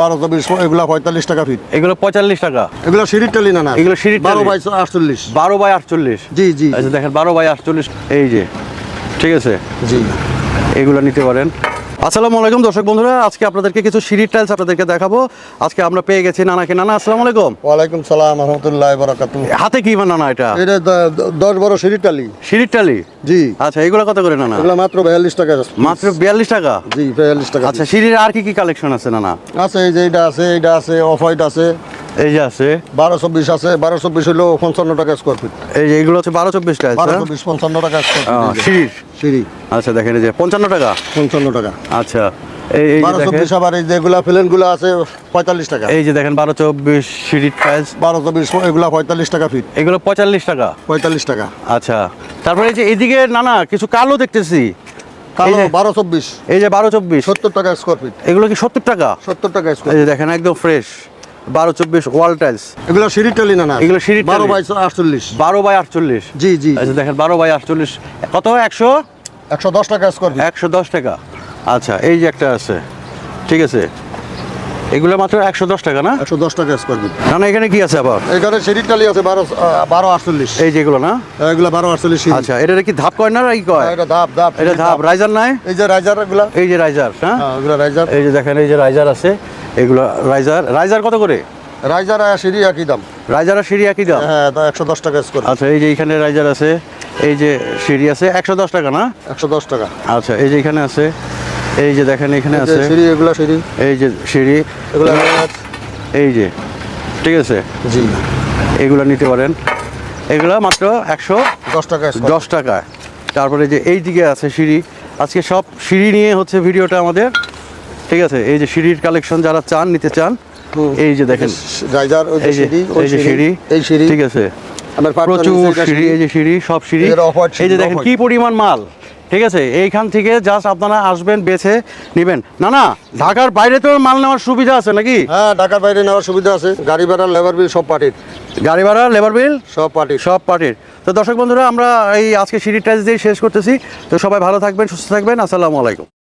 বারো চব্বিশ এগুলা পঁয়তাল্লিশ টাকা ফিট এগুলো পঁয়তাল্লিশ টাকা। এগুলো সিঁড়ির টালি না না? এগুলো সিঁড়ির বারো বাই আটচল্লিশ। বারো বাই আটচল্লিশ। জি জি। আচ্ছা দেখেন বারো বাই আটচল্লিশ এই যে ঠিক আছে? জি। এগুলো নিতে পারেন। আসসালামু আলাইকুম দর্শক বন্ধুরা আজকে আপনাদেরকে কিছু সিঁড়ির টাইলস আপনাদেরকে দেখাবো। আজকে আমরা পেয়ে গেছি নানাকে। নানা আসসালামু আলাইকুম। ওয়ালাইকুম সালাম রহমতুল্লাহ বরাকাতু হাতে কি নানা এটা? এটা দশ বারো সিঁড়ির টালি। সিঁড়ির টালি? জি। আচ্ছা এগুলো কত করে নানা? এগুলো মাত্র বিয়াল্লিশ টাকা। মাত্র বিয়াল্লিশ টাকা? জি বিয়াল্লিশ টাকা। আচ্ছা সিঁড়ির আর কি কি কালেকশন আছে নানা? আছে এই যে এটা আছে এটা আছে অফ হোয়াইট আছে। এই যে আছে। বারো চব্বিশ আছে বারো চব্বিশ হলো পঞ্চান্ন টাকা স্কোয়ার ফিট এই যে এগুলো হচ্ছে বারো চব্বিশ টাইলস বারো হ্যাঁ? চব্বিশ পঞ্চান্ন টাকা সিঁড়ির সিঁড়ি। আচ্ছা দেখেন এই যে পঞ্চান্ন টাকা? পঞ্চান্ন টাকা। আচ্ছা। এই এই বারো চব্বিশ আবার এই যেগুলা প্লেন আছে পঁয়তাল্লিশ টাকা। এই যে দেখেন বারো চব্বিশ সিঁড়ির টাইলস বারো চব্বিশ এগুলা পঁয়তাল্লিশ টাকা ফিট এগুলো পঁয়তাল্লিশ টাকা? পঁয়তাল্লিশ টাকা। আচ্ছা। তারপরে এই যে এদিকে না না কিছু কালো দেখতেছি। কালো বারো চব্বিশ এই যে বারো চব্বিশ সত্তর টাকা স্কোয়ার ফিট এগুলো কি সত্তর টাকা? সত্তর টাকা স্কোয়ার এই যে দেখেন একদম ফ্রেশ বারো চব্বিশ ওয়াল টাইলস। এগুলো সিঁড়ির টালি না না? এগুলো সিঁড়ির বারো বাই আটচল্লিশ। বারো বাই আটচল্লিশ। জি জি। দেখেন বারো বাই আটচল্লিশ। কত একশো? একশো দশ টাকা স্কোয়ার একশো দশ টাকা। আচ্ছা এই যে একটা আছে। ঠিক আছে। এগুলো মাত্র একশো দশ টাকা না? একশো দশ টাকা স্কোয়ার ফিট না না এখানে কি আছে আবার? এখানে সিঁড়ির টালি আছে বারো বারো আটচল্লিশ। এই যেগুলো না? এগুলো বারো আটচল্লিশ সিঁড়ি। আচ্ছা এটা কি ধাপ কয় না কি কয়? এটা ধাপ ধাপ। এটা ধাপ। রাইজার নাই? এই যে রাইজার এই যে রাইজার হ্যাঁ? হ্যাঁ, এগুলো রাইজার এই যে দেখেন এই যে রাইজার আছে। এগুলো রাইজার রাইজার কত করে? রাইজার আর সিঁড়ি একই দাম। রাইজার আর সিঁড়ি একই দাম? হ্যাঁ একশো দশ টাকা স্কোয়ার আচ্ছা এই যে এখানে রাইজার আছে এই যে সিঁড়ি আছে একশো দশ টাকা না? একশো দশ টাকা। আচ্ছা এই যে এখানে আছে এই যে দেখেন এখানে আছে। সিঁড়ি এগুলা সিঁড়ি। এই যে সিঁড়ি এগুলো এই যে ঠিক আছে? জি। এগুলো নিতে পারেন। এগুলো মাত্র একশো দশ টাকা দশ টাকায় তারপরে যে এই দিকে আছে সিঁড়ি আজকে সব সিঁড়ি নিয়ে হচ্ছে ভিডিওটা আমাদের। ঠিক আছে এই যে সিঁড়ির কালেকশন যারা চান নিতে চান এই যে দেখেন রাইজার ওই যে এই যে সিঁড়ি এই যে সিঁড়ি এই সিঁড়ি ঠিক আছে। প্রচুর সিঁড়ি এই যে সিঁড়ি সব সিঁড়ি। এই যে দেখেন কি পরিমাণ মাল ঠিক আছে এইখান থেকে জাস্ট আপনারা আসবেন বেছে নেবেন। না না ঢাকার বাইরে তো মাল নেওয়ার সুবিধা আছে নাকি? হ্যাঁ ঢাকার বাইরে নেওয়ার সুবিধা আছে গাড়ি ভাড়া লেবার বিল সব পার্টির গাড়ি ভাড়া লেবার বিল সব পার্টির সব পার্টির তো দর্শক বন্ধুরা আমরা এই আজকে সিঁড়ি টাইলস দিয়ে শেষ করতেছি। তো সবাই ভালো থাকবেন সুস্থ থাকবেন আসসালামু আলাইকুম।